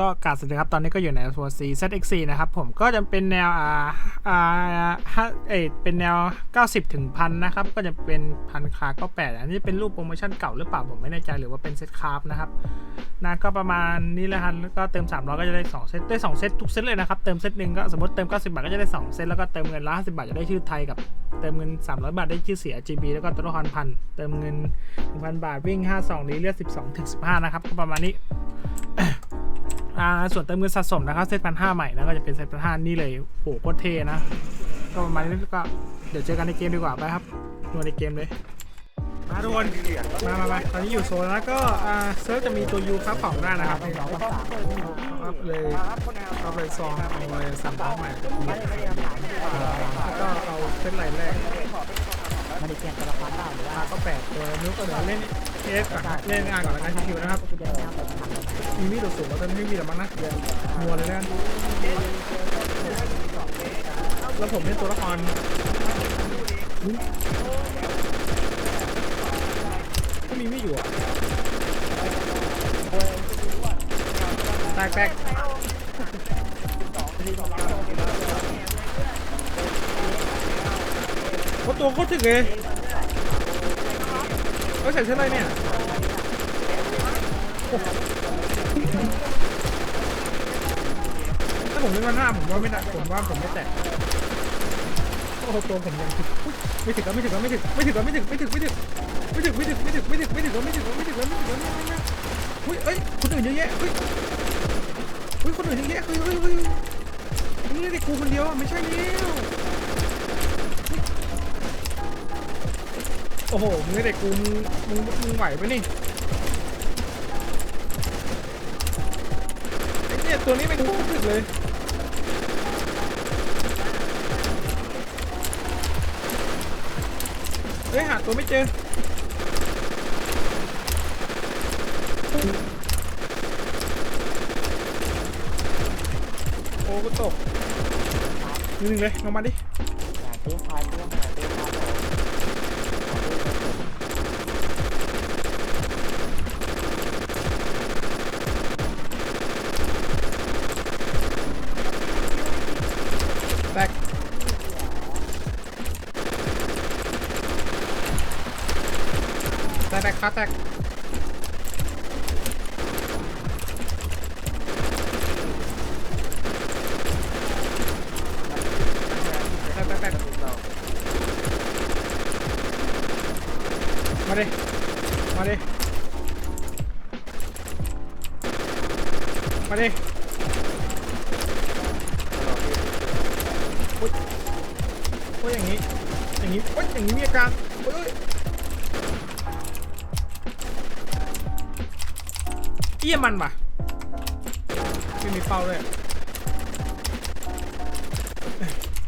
ก็กาบสวัสดีครับ ตอนนี้ก็อยู่ในตัว C ZX4 นะครับผมก็จะเป็นแนวอ่าอ่าห้าเอเป็นแนว 90 ถึงพันนะครับ ก็จะเป็นพันคาก็แปดอันนี้เป็นรูปโปรโมชั่นเก่าหรือเปล่าผมไม่แน่ใจหรือว่าเป็นเซตคราฟนะครับนะก็ประมาณนี้แหละครับแล้วก็เติม 300 ก็จะได้ 2 เซตได้ 2 เซตทุกเซตเลยนะครับ เติมเซตหนึ่งก็สมมติเติม 90 บาทก็จะได้ 2 เซตแล้วก็เติมเงินละ50 บาทจะได้ชื่อไทยกับเติมเงิน 300 บาทได้ชื่อเสีย GB แล้วก็ตัวละครพันเติมเงิน1,000 บาทวิ่ง 52นี้เลือด12ถึง15 นะครับก็ประมาณนี้ อ่าส่วนเติมเงินสะสมนะครับเซตพันห้าใหม่นะก็จะเป็นเซตพันห้านี่เลยโหโคตรเท่นะ ก็ประมาณนี้ก็เดี๋ยวเจอกันในเกมดีกว่าไปครับดูในเกมเลยมาทุกคนมามามาตอนนี้อยู่โซนแล้วก็อ่าเซิร์ฟจะมีตัวยูครับของได้นะครับอัพเลยอัพเลยซองเอาเลยสามร้อยใหม่แล้วก็เอาเซตไหลแรกมันได้เปลี่ยนตัวละครเปล่าหรือว่าก็แปดตัวนู้นก็เดี๋ยวเล่น เอสก่อนนะเล่นงานก่อนแล้วกันชิวๆนะครับมีมีดสูงแล้วตอนนี้ไม่มีหรอมั้งนะมัวเลยแล้วกันแล้วผมเล่นตัวละครก็มีไม่อยู่อะแตกแตกโอ้ตัวโคตรถึกเล ยเขาใส่เสื้ออะไรเนี่ยถ้าผมเล่นมาหน้าผมว่าไม่ได้ผมว่าผมไม่แตะโอ้โหตัวผมยังถึกอุ๊ยไม่ถึงก็ไม่ถึงก็ไม่ถึงไม่ถึงก็ไม่ถึงไม่ถึงไม่ถึงไม่ถึงไม่ถึงไม่ถึงไม่ถึงไม่ถึงก็ไม่ถึงก็ไม่ถึงก็ไม่ถึงก็ไม่ถึงก็ไม่ถึงอุ้ยเอ้ยคนอื่นเยอะแยะเฮ้ยเฮ้ยคนอื่นเยอะแยะเฮ้ยเฮ้ยเฮ้ยนี่เด็กกูคนเดียวอะไม่ใช่แล้ว โอ้โห มึงเด็กกูมึงมึงมึงไหวปะนี่ไอ้เนี่ยตัวนี้มันโคตรถึกเลยเฮ้ยหาตัวไม่เจอโอ้ก็ตกนิดนึงเลยลงมาดิหาตู้คอยตู้หาตู้คอย atak atak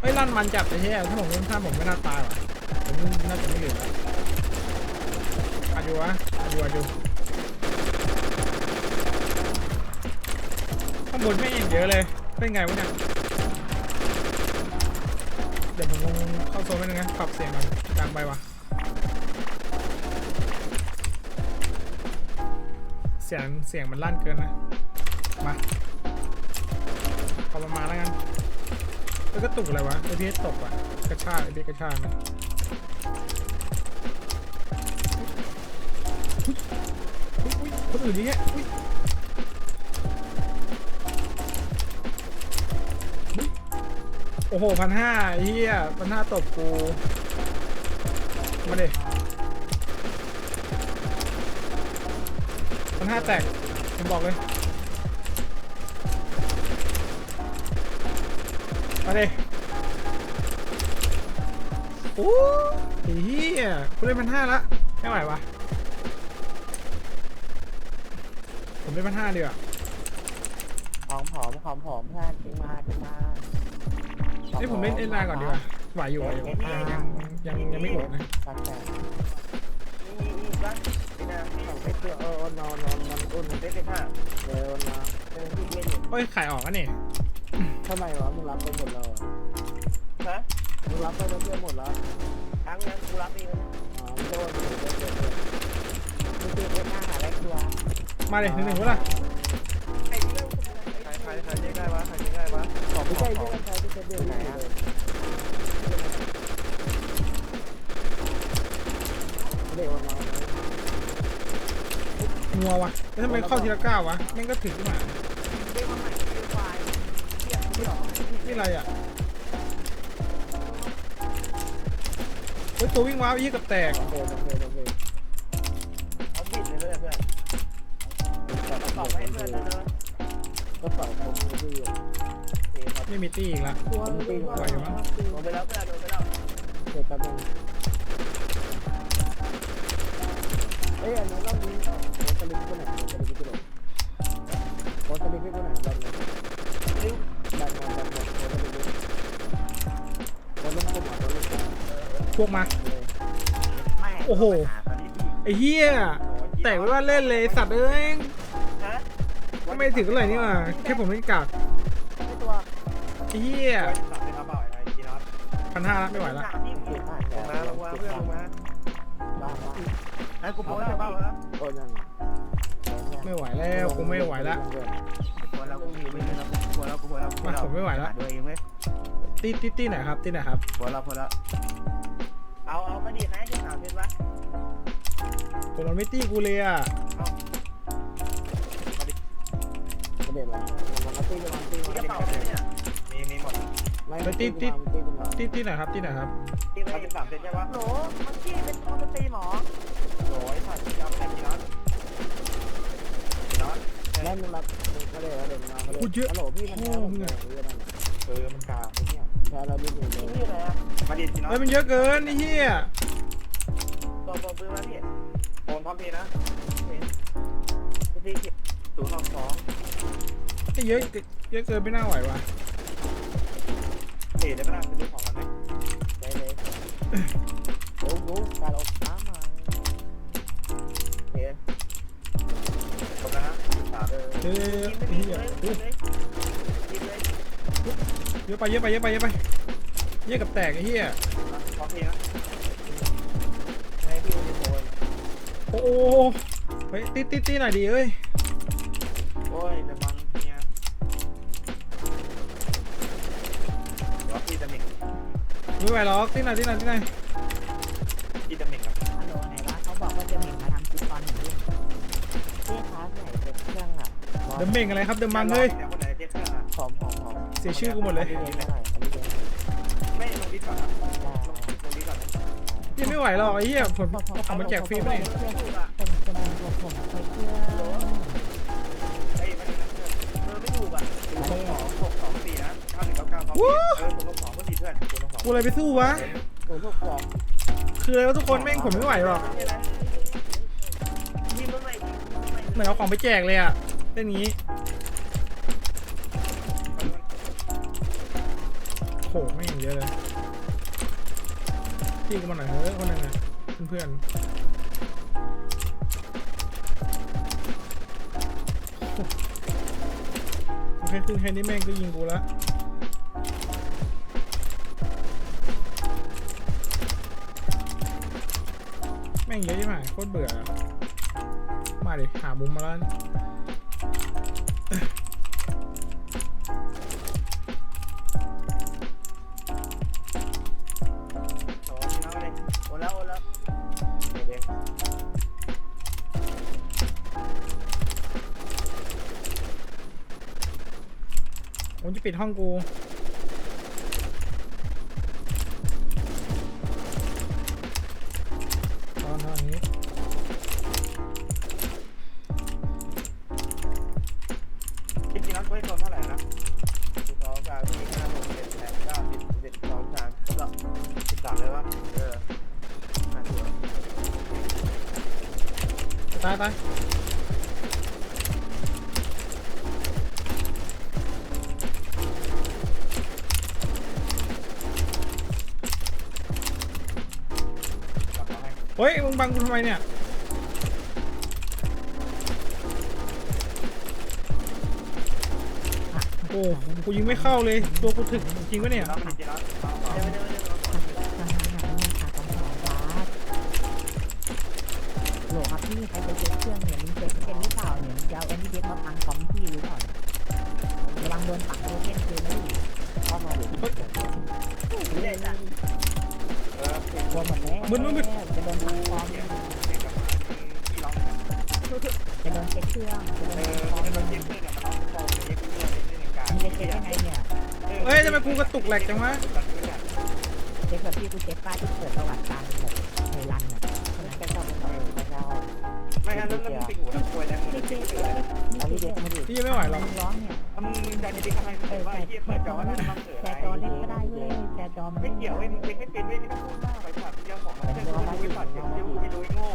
เฮ้ยลั่นมันจับไปแช่ถ้าผมเล่นท่าผมไม่น่าตายว่ะผมน่าจะไม่เหลือแล้วอายุวะอายุอายุข้างบนไม่เห็นเยอะเลย เป็นไงวะเนี่ย เดี๋ยวผมลงเข้าโซนไปนึงนะปรับเสียงมันดังไปว่ะเสียงเสียงมันลั่นเกินนะ มาเอประมาณแล้วกัน แล้วก็ตุกอะไรวะไอพีตกอะ กระชากไอพีกระชากนะคนอื่นนี่แค่อุ๊ยอุ๊ยโอ้โหพันห้าเฮียพันห้าตบกู มาดิพันห้าแตกผมบอกเลย มาดิโอ้ยเฮียกูเล่นพันห้าละไม่ไหววะผมเล่นพันห้าดีกว่าหอมหอมหอมหอมเพื่อนขึ้นมาขึ้นมานี่ผมเล่นเอ็นไลน์ก่อนดีกว่าไหวอยู่ไหวอยู่ยังยังยังยังไม่อดนะสักแต่ไม่เชื่อเออนอนนอนมันอุ่นได้เป็นห้าเร็วนะเดินที่เล่นโอ้ยขายออกอะนี่ ทำไมวะมึงรับไปหมดแล้วอะฮะมึงรับไปแล้วเพื่อนหมดแล้วทั้งนั้นกูรับเองอ๋อโดนโดนโดนโดนมึงตีคนหน้าหาแรกตัวมาเลยหนึ่งหนึ่งวะละใครใครใครใครยได้วะใครเรีได้วะขอบไม่ใช่ของใครที่จะเดือดไหนเด็กวันน้อยงัววะแล้วทำไมเข้าทีละเก้าวะแม่งก็ถึงขึ้นมา อะไรอะเฮ้ยตัววิ่งว้าวยี่กับแตก โอเคโอเคโอเคเอาบิดเลยเพื่อนเพื่อนตอบให้เพื่อนเลยก็ตอบผมที่อยู่เฮ้ยครับไม่มีตี้อีกละตัวตีไหวมั้งโดนไปแล้วเพื่อนโดนไปแล้วเดี๋ยวแป๊บนึงเอ้ยอันนี้นรอบนี้โคตรลิฟต์ไปไหนโคตรลิฟต์ไป พวกมาเลยโอ้โห ไอ้เหี้ยแตกไม่ว่าเล่นเลยสัตว์เอ้ยฮะไม่ถึงเลยนี่หว่าแค่ผมเล่นกากไม่ตัวไอ้เหี้ยสับเลยครับบ่อยไอ้ทีน็อตพันห้าละไม่ไหวละลงมาลงมาเพื่อนลงมาบ้าบ้าไอ้กูโป้จะบ้าเหรอโอ้ยังไม่ไหวแล้วกูไม่ไหวละกลัวเรากูหิวไม่ได้เรากลัวเรากลัวเรากลัวมาเราผมไม่ไหวละด้วยเองไหมตีตีตีไหนครับตีไหนครับกลัวเรากลัวเราเอาเอา มาดีนะที่สามเป็นวะผมมันไม่ตีกูเลยอะกระเด็นวะมันก็ตีกันตีมันกระเป๋าเนี่ยมีมีหมดไม่ตีตีตีกันมาตีตีไหนครับตีไหนครับตีไม่เป็นสามเป็นใช่ปะโหลมันตีเป็นมันเป็นตีหมอโหลไอ้สัตว์ยาวแค่กี่นัดนัดแม่มึงรับมึงก็เลยแล้วเดินมาก็เลยฮัลโหลพี่มันแพ้ผมเลยเออมันกาเนี่ยแพ้เราดิบเลยนี่อะไรอะมาดิจีนัเฮ้ยมันเยอะเกินไอ้เหี้ย โอนพร้อมพีนะพี่ศูนย์สองสองไอ้เยอะเยอะเกินไม่น่าไหวว่ะเฮ้ยได้ปะล่ะไปดูของกันไหมได้เลยโอ้โหการอบน้ำมาเฮ้ยจบแล้วนะสามเลยเยอะไอ้เหี้ยโอ้เยอะไปเยอะไปเยอะไปเยอะไปเยอะกับแตกไอ้เหี้ยพร้อมพีนะให้พี่มีโซน โอ้โหเฮ้ยตีตีตีหน่อยดิเอ้ยโอ้ยจะมันเนี่ยเดี๋ยวพี่จะมิกไม่ไหวหรอกตีหน่อยตีหน่อยตีหน่อยพี่จะมิกครับฮัลโหลไหนวะเขาบอกว่าจะเหม่งมาทำคลิปตอนหนึ่งทุ่มพี่ครับไหนเป็นเครื่องอะเดิมเม่งอะไรครับเดิมมังเฮ้ยดี๋วคนไหนเจ๊เครื่องอะหอมหอมหอมเสียชื่อกูหมดเลยอันนี้เท่าไหร่อันนี้เท่าไหร่ไม่ลงดิสก่อนนะลงดิสก่อนนะยังไม่ไหวหรอกไอ้เหี้ยผมเอามาแจกฟรีไปเนี่ย กูอะไรไปสู้วะศูนย์หกสองคืออะไรวะทุกคนแม่งผมไม่ไหวหรอกเหมือนเอาของไปแจกเลยอะเล่นงี้โหแม่งเยอะเลยพี่กูมาหน่อยเฮ้ยคนหนึงอะเพื่อนๆโอเคคือแค่นี้แม่งก็ยิงกูแล้ว ม่งเยอะใช่ไหมโคตรเบื่อ มาดิ หามุมมาแล้วโอ้ยเอาเลยโอนแล้วโอนแล้วเดี๋ยวผมจะปิดห้องกู ตายตายกลับมาให้เฮ้ยมึงบังกูทำไมเนี่ยโอ้โหกูยิงไม่เข้าเลย ตัวกูถึกจริงปะเนี่ย แล้วมันจริงๆแล้ว เครื่องเนี่ยมันเกิดเป็นหรือเปล่าเนี่ยจะเอาเอนดี้เดฟมาพังของพี่หรือเปล่าระวังโดนปักโดนเล่นคืนนะพี่เข้ามาเลยไม่ได้จ้ะกลัวหมดแล้วมึนมึนจะโดนปักคอมจะโดนเช็คเครื่องจะโดนคอมจะโดนเช็คเครื่องเนี่ยมันต้งคอมเครื่องเฮ้ยทำไมกูกระตุกแหลกจังวะเช็คแบบพี่กูเช็คป้าที่เปิดประวัติการหมด ไม่งั้นแล้วมึงปิดหูแล้วป่วยแล้วมึงไม่จะเช็ปิคดเลยอันนี้เด็กม่ดีพี่ยังไม่ไหวหรอกร้องเนี่ยมึงใจดีทำไมมึงเออว่าไอ้เหี้ยเปิดจอแล้วมันเกิดแต่อะไรจอเล่นก็ได้เว้ยแต่จอมันไม่เกี่ยวเว้ยมึงเช็คไม่เป็นเว้ยไม่ต้องพูดมากไปสัตว์เจ้าของมันจะรู้ไอ้สัตว์เดี๋ยวกูไม่รู้ไอ้โง่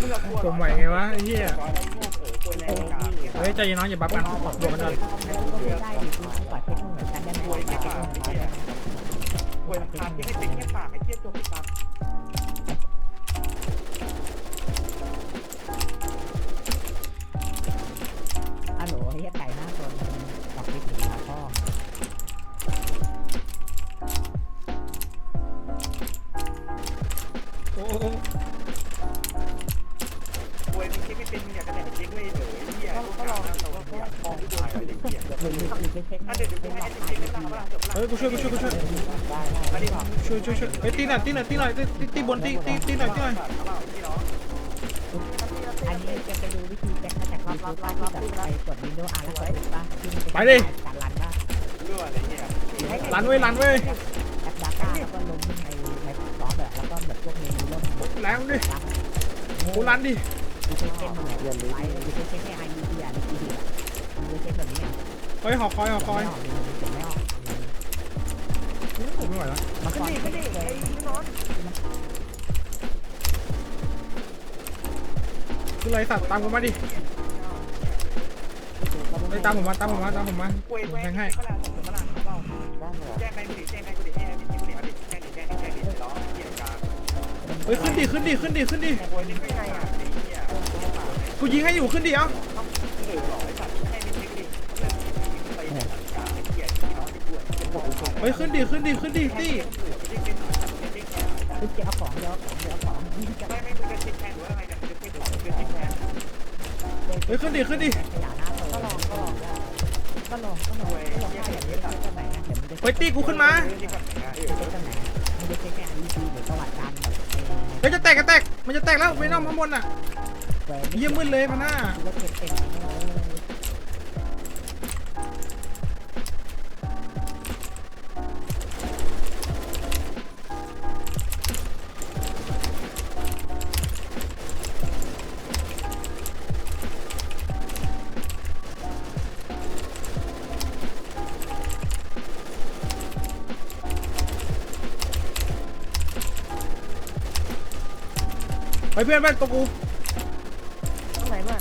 มึงเอากลัวผมไหวไงวะไอ้เหี้ยไอ้โง่เออควรในวงการเนี่ยเฮ้ยใจเย็นน้องอย่าบัฟกันบวกกันเลยก็ไม่ได้ดิกูปล่อยเพชรเหมือนกันได้ไหมป่วยแค่ปากไอ้เหี้ยป่วยราคาที่ให้เป็นแค่ปากไอ้เหี้ยจบไปครั เช็คไม่ได้ก็ได้จบละเฮ้ยกูช่วยกูช่วยกูช่วยได้ได้อันนี้ช่วยช่วยช่วยเฮ้ยตีหน่อยตีหน่อยตีหน่อยตีตีตีบนตีตีตีหน่อยตีหน่อยพี่น้องอันนี้จะไปดูวิธีแจ็คมาจากยูทูบป้าที่แบบไปกดวินโดว์อาร์แล้วกดปิดป้าที่มันการรันป้ารั่วอะไรเงี้ยรันเว้ยรันเว้ยแอปดาต้าแล้วก็ลงในในซอฟต์แบบแล้วก็แบบพวกเมนูเริ่มหมดแรงดิรับกูรันดิดูเช็คเช็คมันแบบไปดูเช็คเช็คให้ไอดีอะดีดีอะดูเช็คแบบนี้อะเฮ้ยหอคอยหอคอย ไม่ไหวแล้วมาก่อนไม่ได้เลยคืออะไรสัตว์ตามกูมาดิไปตามผมมาตามผมมาตามผมมาป่วยผมแหวแทงให้ก็แล้วแต่าเราแจ้งไปกูดิแจ้งไปกูดิแจ้งไปกูดิแจ้งดิแจ้งดิแจ้งดิร้องเกี่ยวกับเฮ้ยขึ้นดิขึ้นดิขึ้นดิขึ้นดิกูยิงให้อยู่ขึ้นดิเอ้า เฮ้ยขึ้นดิขึ้นดิขึ้นดิตีคุณจะเอาของเดียวของเดียวของไม่ไม่มึงจะช็คแทนหรืออะไรเนี่ยมึงจะช็คของมึงจะช็คแทนเฮ้ยขึ้นดิขึ้นดิก็ลองก็ลองก็ลองก็ลองก็ลองให้อย่างนี้ตรงไหนนะเดี๋ยวมึงจะเฮ้ยตีกูขึ้นมาที่ก่อนไหนอะเอเช็คตรงไหนมึงจะเช็คแค่อันนี้ดีหรือประวัติการแบบเฮ้ยจะแตกจะแตกมันจะแตกแล้วไปน้องข้างบนอะเยี่ยมมืดเลยพันน้า พื่อนเพื่อนตัวกูตรงไหนบ้าง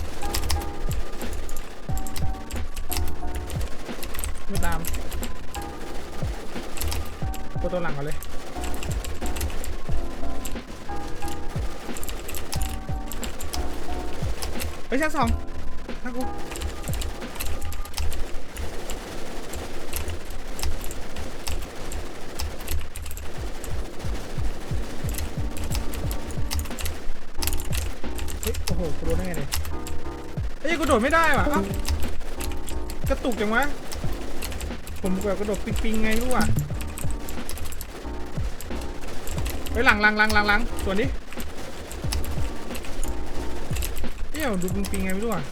ไม่ตามกูตัวหลังก่อนเลยเฮ้ยชั้นสองทางกู เฮ้ยกูโดดไม่ได้ว่ะเอ้ากระตุกจังวะ ผมแบบกระโดดปิงๆไงรู้อะไปหลังหลังหลังหลังหลังส่วนนี้เอ้ยดูปิงๆไงไม่รู้อะ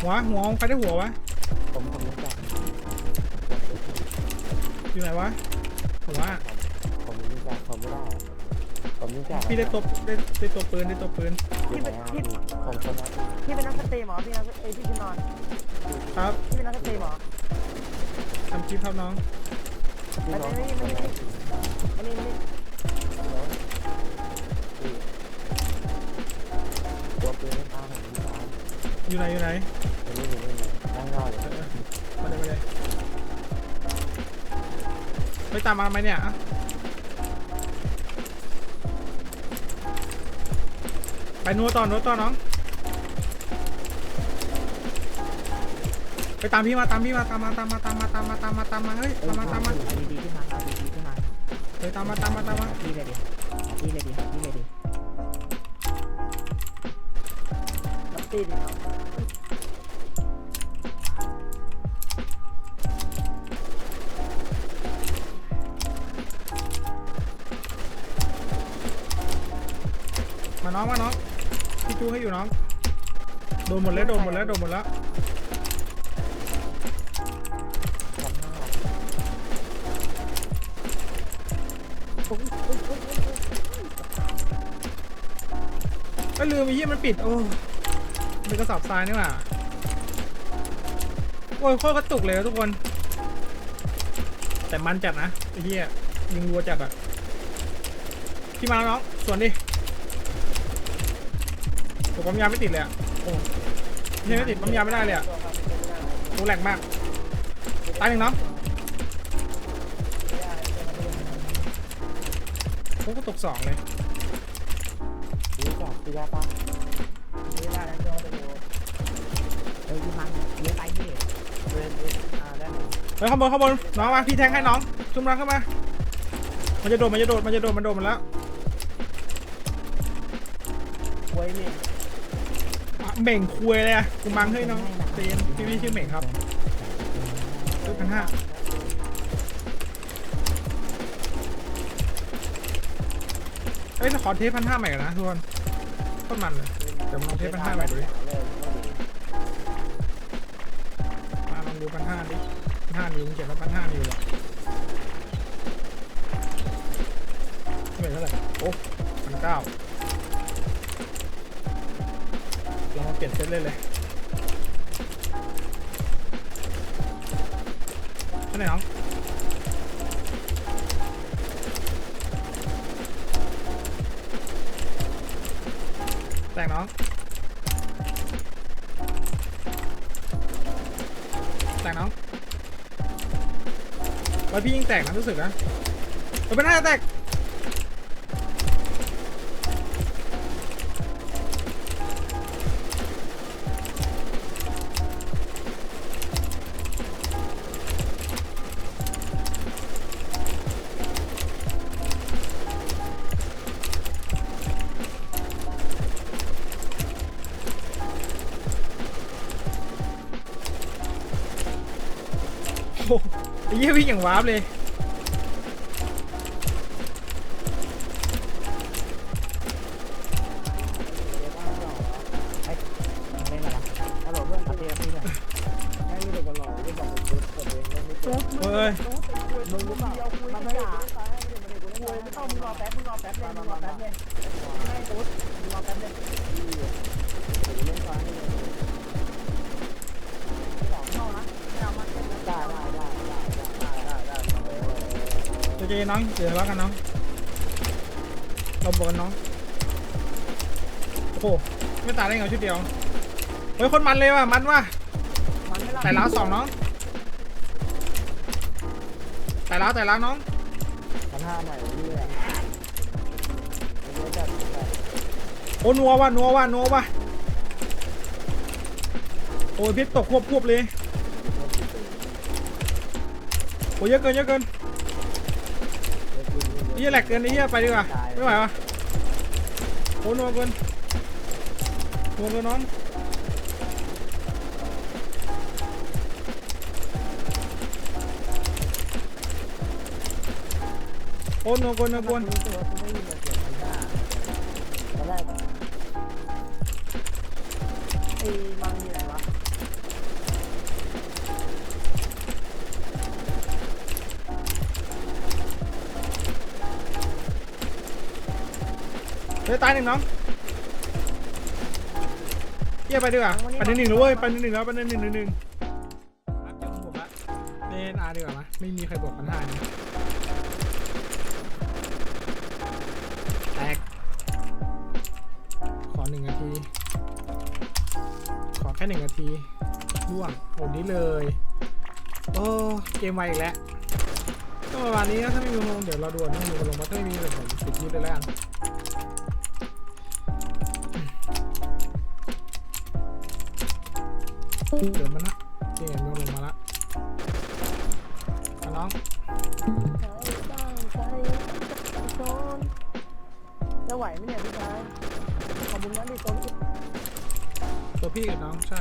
หัวหัวใครได้หัววะ อยู่ไหนวะหัวอะผมรู้จักผมไม่ได้ผมรู้จักพี่ได้ตัวได้ได้ตัวปืนได้ตัวปืนที่เป็นที่ผมคนนั้นพี่เป็นนักสตรีมหรอพี่นักเอ้พี่ชินอนครับพี่เป็นนักสตรีมหรอทำคลิปครับน้องไม่ไม่ไม่ไม่ไม่ไม่ตัวปืนไม่เอาผมรู้จักอยู่ไหนอยู่ไหนผมไม่รู้เลยนั่งรอเลยเออมาเลยมาเลย ไปตามมาไหมเนี่ยไปนัวต่อนัวต่อน้อง ไปตามพี่มาตามพี่มาตามมาตามมาตามมาตามมาตามมาตามมาเฮ้ยตามมาตามมาดีดีขึ้นมาดีดีขึ้นมาเฮ้ยตามมาตามมาตามมาพี่เลยดิพี่เลยดิพี่เลยดิตีดิครับ มาน้องมาน้องพี่จูให้อยู่น้องโดนหมดแล้วโดนหมดแล้วโดนหมดแล้วก็ลืมไอ้เหี้ยมันปิดโอ้เป็นกระสอบทรายนี่หว่าโอ้ยโคตรกระตุกเลยอะทุกคน แต่มันจัดนะไอ้เหี้ยยิงรัวจัดอะพี่มาแล้วน้องส่วนดิผม ปั๊มยาไม่ติดเลยอะโอ้เนี่ยไม่ติดปั๊มยาไม่ได้เลยอะโอ้แหลกมาก ตายหนึ่งน้องโอ้ก็ตกสองเลยตีก่อนตีได้ปะตีได้แล้วโยนไปโยนเออพี่มังเยอะไปพี่เวนเวนอ่าได้หมดเฮ้ยข้างบนข้างบนน้องมาพี่แทงให้น้องชุมรังเข้ามา มันจะโดดมันจะโดดมันจะโดดมันโดดมันแล้วไว้เนี่ยอะ เหม่งคุยเลยอะกูมังให้น้องเตียนพี่พี่ชื่อเหม่งครับซื้อพันห้าเอ้ยขอเทปพันห้าใหม่ก่อนนะทุกคนโคตรมันเลยเดี๋ยวมาลองเทปพันห้าใหม่ดูดิมาลองดูพันห้าดิพันห้านิวเขียนว่าพันห้านิวอะเหม่งเท่าไหร่โอ้พันเก้า ปลี่ยนเซตเลยเลยเท่าไหร่น้องแตกน้องแตกน้องไว้พี่ยิงแตกนะรู้สึกนะเออเป็นหน้าจะแตก อ้เหี้ยวิ่งอย่างวาร์ปเลยเล่นมาแล้วฮัลโหลเพื่อนเอาตีเตียพี่เได้เจเจน้องเดี๋ยวทะเลาะกันน้องเราบวกกันน้องโอ้โหไม่ตายได้ไงชุดเดียวเฮ้ยคนมันเลยว่ะมันว่ะมันไม่รับแต่ล้าวสองน้องแต่ล้าวแต่ล้าวน้องพันห้าใหม่เรื่อยเรื่อยจัดโอ้นัวว่ะนัวว่ะนัวว่ะโอ้ยพิษตกควบควบเลยโอ้ยเยอะเกินเยอะเกินไอ้ เหี้ยแหลกเกินไอ้เหี้ยไปดีกว่าไม่ไหววะโอ้นัวเกินนัวเกินน้องโอ้นัวเกินนัวเกิน ฮ้ยตายหนึ่งน้องเฮียไปดีกว่าไปหนึ่งหนึ่งแล้วเว้ยไปหนึ่งหนึ่งแล้วไปหนึ่งหนึ่งหนึ่งหนึ่งรับยังผมละเล่นอาร์ดีกว่ามั้ยไม่มีใครบอกปัญหานี้แตกขอหนึ่งนาที ขอแค่หนึ่งนาทีร่วงโหดนี้เลยโอ้เกมไวอีกแล้วก็ประมาณนี้นะถ้าไม่มีลงเดี๋ยวเราด่วนต้องมีลงมาถ้าไม่มีเดี๋ยวผมปิดคลิปเลยแล้วกัน เดินมาละเกมลงมาละมาน้องจะไหวไหมเนี่ยพี่ชายขอบคุณนะดิโซนตัวพี่กับน้องใช่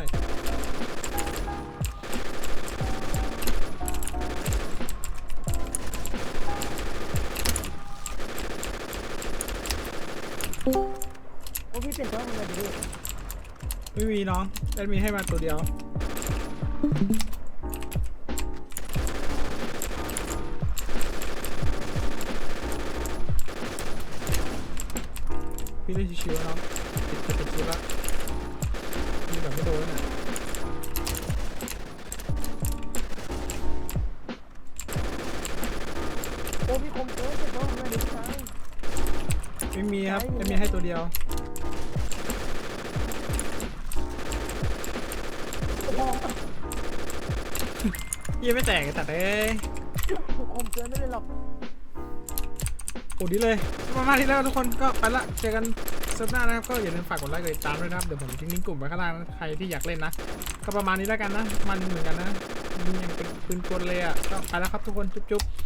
โอ้พี่เปลี่ยนตัวทำไมดิไม่มีน้องแอดมีให้มาตัวเดียว พี่เล่นชิวๆนะน้องติดจะติดชิวแล้วมีแบบไม่โดนเนี่ยโอ้พี่คมเกินเปลี่ยนตัวทำไมดิพี่ชายไม่มีครับแอดมีให้ตัวเดียว ยังไม่แตกไอ้ตัดเอ้ยคมเกินไม่เลยหรอกโอ้ดีเลยประมาณนี้แล้วทุกคนก็ไปละเจอกันเซิร์ฟหน้านะครับก็อย่าลืมฝากกดไลค์กดติดตามด้วยนะครับเดี๋ยวผมทิ้งลิงก์กลุ่มไว้ข้างล่างนะใครที่อยากเล่นนะก็ประมาณนี้แล้วกันนะ มันเหมือนกันนะยิงอย่างเป็นปืนกลเลยอะก็ไปแล้วครับทุกคนจุ๊บๆ